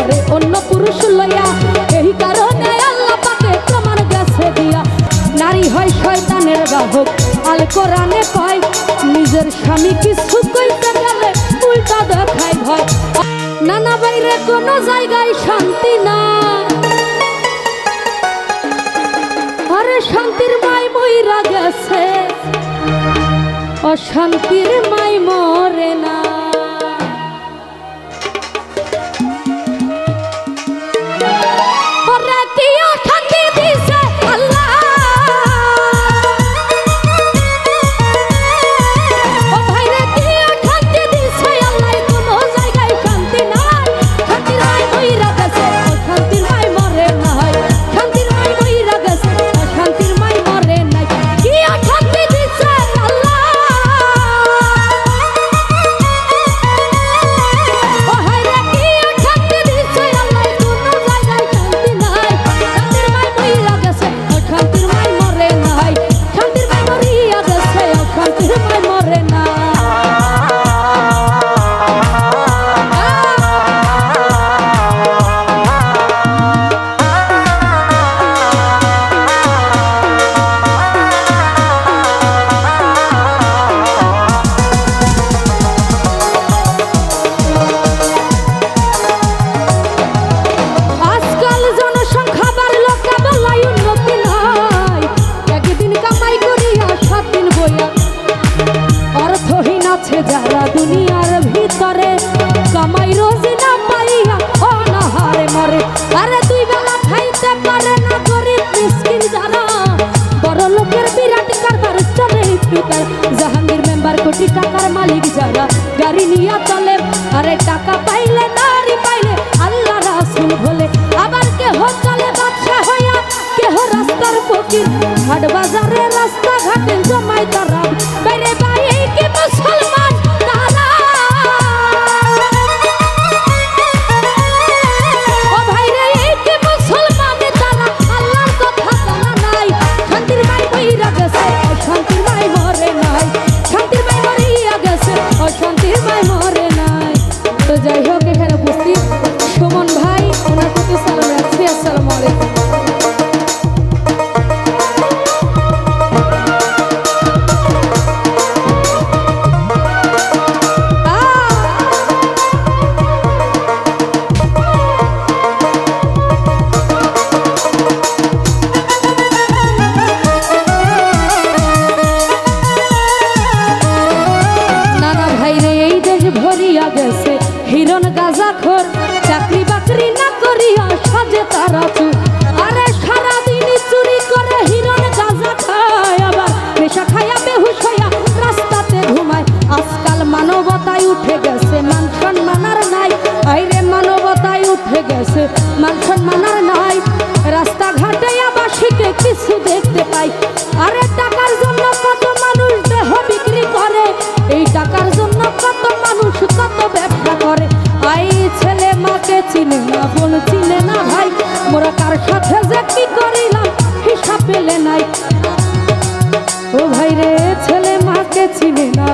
করে অন্য পুরুষ লইয়া, এই কারণে আল্লাহ পাকে প্রমাণ গেছে দিয়া, নারী হয় শয়তানের আল কোরআনে কয়, নিজের স্বামী কিছু কইতে গেলে উল্টা দেখায় ভয়। নানা বাইরে জায়গায় শান্তি না আরে শান্তির মাই মইরা গেছে, অশান্তির মাই মরে না। হসপিটাল জাহাঙ্গীর মেম্বার কোটি টাকার মালিক যারা, গাড়ি নিয়ে চলে, আরে টাকা পাইলে, নারী পাইলে, আল্লাহ রাসুল বলে, আবার কেহ চলে বাদশা হইয়া, কেহ রাস্তার ফকির। হাট বাজারে রাস্তাঘাটে জমাই তারা লাগে তারা আরে সারাদিন চুরি করে হিরণ গাঁজা খায়া বেহুশ হইয়া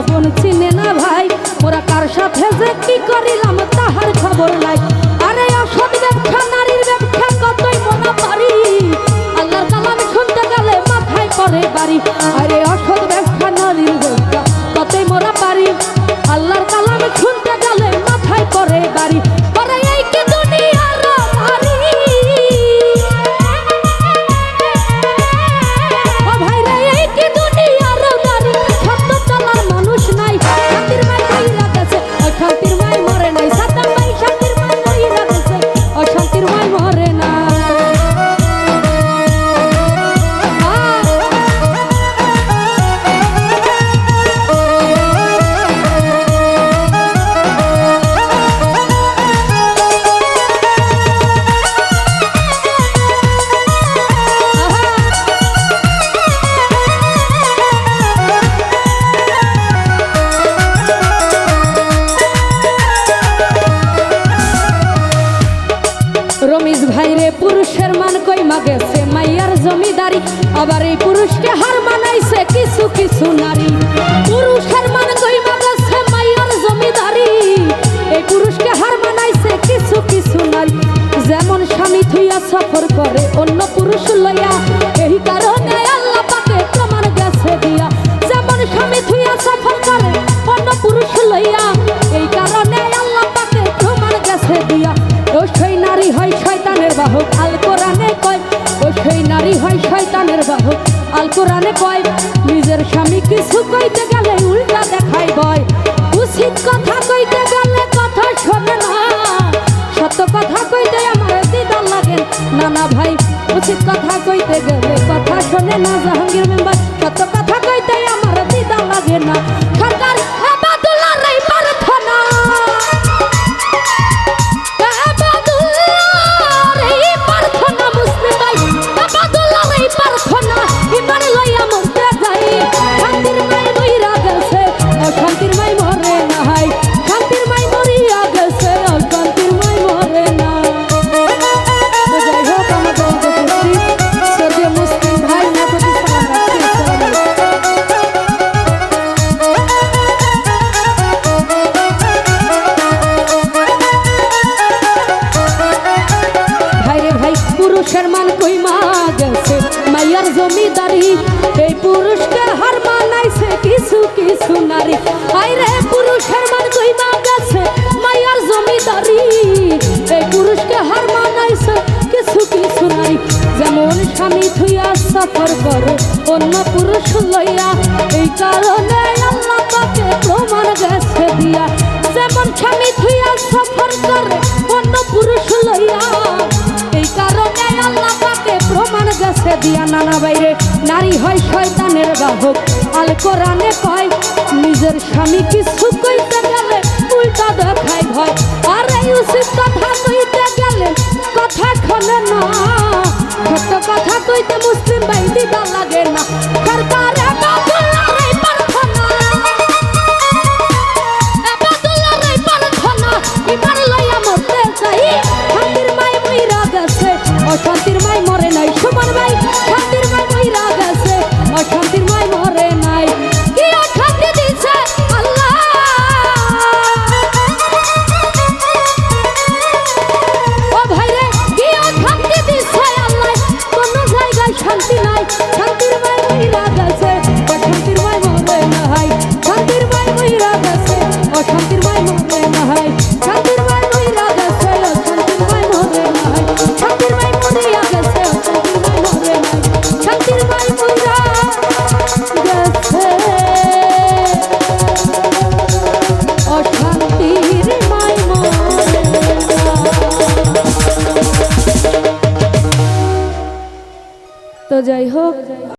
আপন চিনে না ভাই। ওরা কার সাথে যে কি করিলাম তাহার খবর নাই। আরে অসৎ ব্যবসা নারীর ব্যবসা কতই মনে পারি। আল্লাহর কালাম শুনতে গেলে মাথায় পরে বাড়ি। আরে অসৎ ব্যবসা নারীর ব্যবসা কতই মনে পারি। আল্লাহর কালাম শুনতে পুরুষের মান কই মাগেছে মাইয়ার জমিদারি। আবার এই পুরুষকে হার মানাইছে কিছু কিছু নারী। পুরুষের মান কই মাগেছে মাইয়ার জমিদারি। এই পুরুষকে হার মানাইছে কিছু কিছু নারী। যেমন স্বামী থুইয়া সফর করে, অন্য পুরুষ লইয়া। এই কারণে আল্লাহ পাকে প্রমাণ গেছে দিয়া। যেমন স্বামী থুইয়া সফর করে, অন্য পুরুষ লইয়া। এই কারণে আল্লাহ পাকে প্রমাণ গেছে দিয়া। ও সেই নারী হয় শয়তানের বাহক। নারী হয় শয়তানের বাহক আল কোরআনে কয়, নিজের স্বামী কিছু কইতে গেলে উল্টা দেখাই বয় উচিত কথা কইতে গেলে কথা শোনে না। সত্য কথা কইতে আমার দিদার লাগে। না না ভাই, উচিত কথা কইতে গেলে কথা শোনে না। জাহাঙ্গীর মেম্বার, সত্য কথা কইতে আমার দিদার লাগে না। পুরুষের মান কইমা গেছে, মাইয়ার জমিদারি। এই পুরুষকে হার মানাইছে কিছু কিছু নারী। আইরে, পুরুষের মান কইমা গেছে, মাইয়ার জমিদারি। এই পুরুষকে হার মানাইছে কিছু কিছু নারী। যেমন স্বামী থুইয়া সফর করে, অন্য পুরুষ লইয়া। এই কারণে আল্লাহ পাকে প্রমাণ গেছে দিয়া। যেমন স্বামী থুইয়া সফর করে দিয়া নানা বাইরে, নারী হয় শয়তানের বাহক। আল কোরআনে কয়, নিজের স্বামী কিছু কইতে গেলে উল্টা দেখায় ভয়। আর এই উচিত কথা কইতে গেলে কথা খোলে না। সত্য কথা কইতে মুসলিম ভাই দিদা লাগে না। সরকার